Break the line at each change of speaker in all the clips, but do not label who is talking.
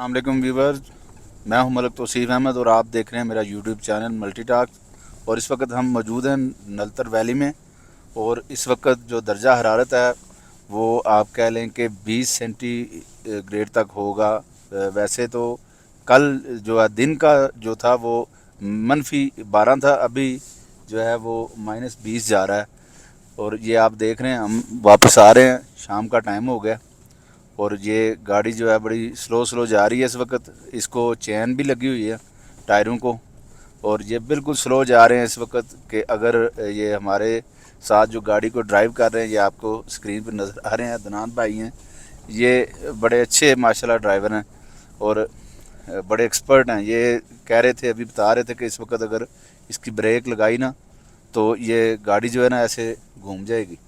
अल्लाम viewers मैं हूँ मलक तोसीफ़ अहमद और आप देख रहे हैं मेरा यूट्यूब चैनल मल्टी और इस वक्त हम मौजूद हैं नलतर वैली में। और इस वक्त जो दर्जा हरारत है, वो आप कह लें कि 20 सेंटीग्रेड तक होगा। वैसे तो कल जो है, दिन का जो था, वो मनफी बारह था। अभी जो है, वो माइनस बीस जा रहा है। और ये आप देख रहे हैं, हम वापस आ रहे हैं। शाम का टाइम हो गया। और ये गाड़ी जो है बड़ी स्लो स्लो जा रही है इस वक्त। इसको चैन भी लगी हुई है टायरों को और ये बिल्कुल स्लो जा रहे हैं इस वक्त कि अगर ये हमारे साथ जो गाड़ी को ड्राइव कर रहे हैं, ये आपको स्क्रीन पर नज़र आ रहे हैं। दनान भाई हैं। ये बड़े अच्छे माशाल्लाह ड्राइवर हैं और बड़े एक्सपर्ट हैं। ये कह रहे थे, अभी बता रहे थे कि इस वक्त अगर इसकी ब्रेक लगाई ना तो ये गाड़ी जो है ना ऐसे घूम जाएगी।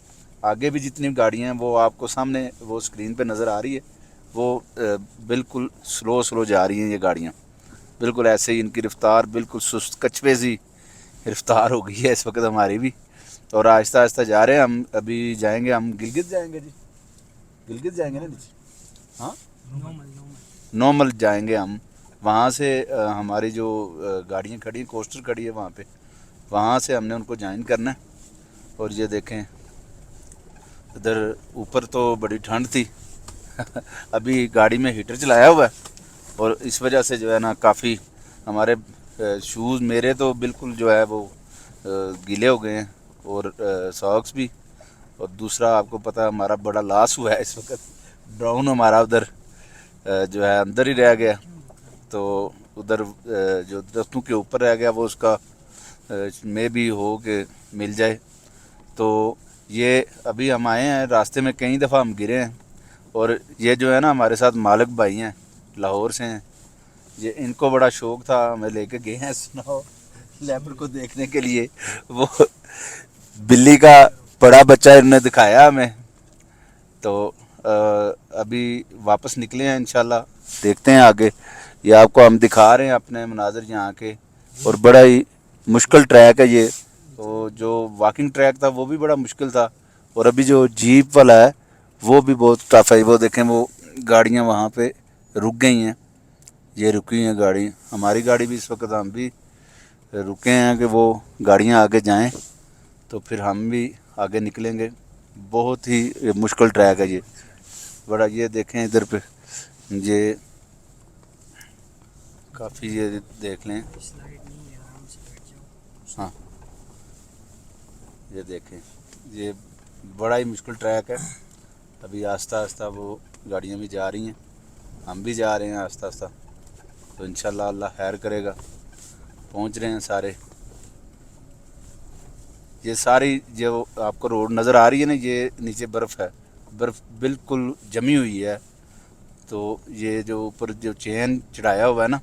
आगे भी जितनी गाड़ियाँ हैं, वो आपको सामने वो स्क्रीन पे नज़र आ रही है। वो बिल्कुल स्लो स्लो जा रही हैं ये गाड़ियाँ। बिल्कुल ऐसे ही इनकी रफ्तार बिल्कुल सुस्त कछवे सी रफ्तार हो गई है इस वक्त हमारी भी। और आहिस्ता आहिस्ता जा रहे हैं हम, अभी जाएँगे, हम गिलगित जाएँगे जी। गिलगित जाएँगे ना नीचे हाँ? नॉर्मल जाएँगे हम। वहाँ से हमारी जो गाड़ियाँ खड़ी हैं, कोस्टर खड़ी है वहाँ पे। वहाँ से हमने उनको ज्वाइन करना है। और ये देखें इधर ऊपर तो बड़ी ठंड थी। अभी गाड़ी में हीटर चलाया हुआ है और इस वजह से जो है ना काफ़ी हमारे शूज़ मेरे तो बिल्कुल जो है वो गीले हो गए हैं और सॉक्स भी। और दूसरा आपको पता हमारा बड़ा लॉस हुआ है इस वक्त। ड्राउन हमारा उधर जो है अंदर ही रह गया। तो उधर जो दरख्तों के ऊपर रह गया वो उसका मे भी हो के मिल जाए। तो ये अभी हम आए हैं रास्ते में कई दफ़ा हम गिरे हैं और ये जो है ना हमारे साथ मालिक भाई हैं लाहौर से हैं। ये इनको बड़ा शौक़ था हमें लेके गए हैं सुनाओ लेबर को देखने के लिए। वो बिल्ली का बड़ा बच्चा इन्होंने दिखाया हमें। तो आ, अभी वापस निकले हैं इनशाला देखते हैं आगे। ये आपको हम दिखा रहे हैं अपने मनाजर यहाँ के। और बड़ा ही मुश्किल ट्रैक है ये। तो जो वॉकिंग ट्रैक था वो भी बड़ा मुश्किल था। और अभी जो जीप वाला है वो भी बहुत टफ है। वो देखें वो गाड़ियाँ वहाँ पे रुक गई हैं। ये रुकी हैं गाड़ी। हमारी गाड़ी भी इस वक्त हम भी रुके हैं कि वो गाड़ियाँ आगे जाएँ तो फिर हम भी आगे निकलेंगे। बहुत ही मुश्किल ट्रैक है ये। बड़ा ये देखें इधर पे। ये काफ़ी ये देख लें। हाँ। ये देखें। ये बड़ा ही मुश्किल ट्रैक है। अभी आस्ता आस्ता वो गाड़ियाँ भी जा रही हैं। हम भी जा रहे हैं आस्ता आस्ता तो इन अल्लाह खैर करेगा। पहुँच रहे हैं सारे। ये सारी जो आपको रोड नज़र आ रही है ना, ये नीचे बर्फ़ है। बर्फ़ बिल्कुल जमी हुई है। तो ये जो ऊपर जो चेन चढ़ाया हुआ है ना,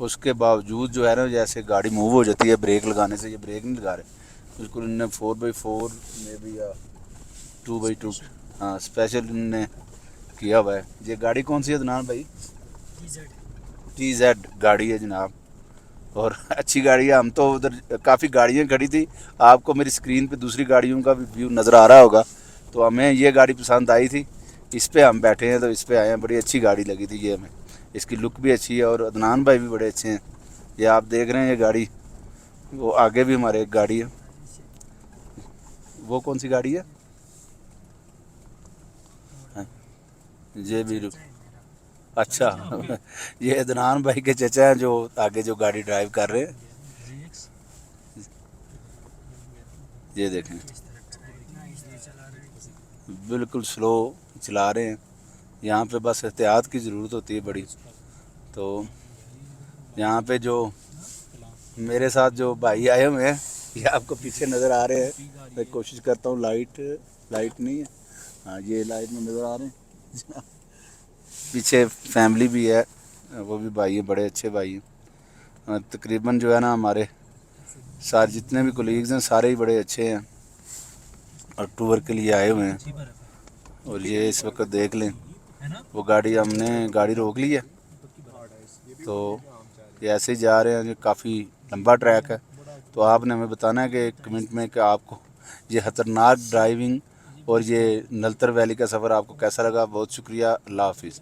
उसके बावजूद जो है ना, जैसे गाड़ी मूव हो जाती है ब्रेक लगाने से, ये ब्रेक नहीं लगा रहे। बिल्कुल इनने फोर बाई फोर में भी या टू बाई टू हाँ स्पेशल इनने किया हुआ है। ये गाड़ी कौन सी है जनाब भाई? टी जेड गाड़ी है जनाब। और अच्छी गाड़ी है। हम तो उधर काफ़ी गाड़ियाँ खड़ी थी। आपको मेरी स्क्रीन पे दूसरी गाड़ियों का भी व्यू नज़र आ रहा होगा। तो हमें ये गाड़ी पसंद आई थी। इस पर हम बैठे हैं तो इस पर आए हैं। बड़ी अच्छी गाड़ी लगी थी ये हमें। इसकी लुक भी अच्छी है और अदनान भाई भी बड़े अच्छे हैं। ये आप देख रहे हैं ये गाड़ी। वो आगे भी हमारे एक गाड़ी है। वो कौन सी गाड़ी है? हाँ, ये भी अच्छा। ये अदनान भाई के चचा हैं जो आगे जो गाड़ी ड्राइव कर रहे हैं। ये देखें। बिल्कुल स्लो चला रहे हैं। यहाँ पे बस एहतियात की ज़रूरत होती है बड़ी। तो यहाँ पे जो मेरे साथ जो भाई आए हुए हैं ये आपको पीछे नज़र आ रहे हैं। मैं कोशिश करता हूँ लाइट लाइट नहीं है। हाँ ये लाइट में नज़र आ रहे हैं। पीछे फैमिली भी है वो भी भाई हैं बड़े अच्छे भाई हैं। हाँ, तकरीबन जो है ना हमारे सारे जितने भी कोलीग्स हैं सारे ही बड़े अच्छे हैं। और टूर के लिए आए हुए हैं। और ये इस वक्त देख लें वो गाड़ी हमने गाड़ी रोक ली है। तो ये ऐसे ही जा रहे हैं जो काफ़ी लंबा ट्रैक है। तो आपने हमें बताना है कि कमेंट में कि आपको ये ख़तरनाक ड्राइविंग और ये नलतर वैली का सफ़र आपको कैसा लगा? बहुत शुक्रिया, अल्लाह हाफिज़।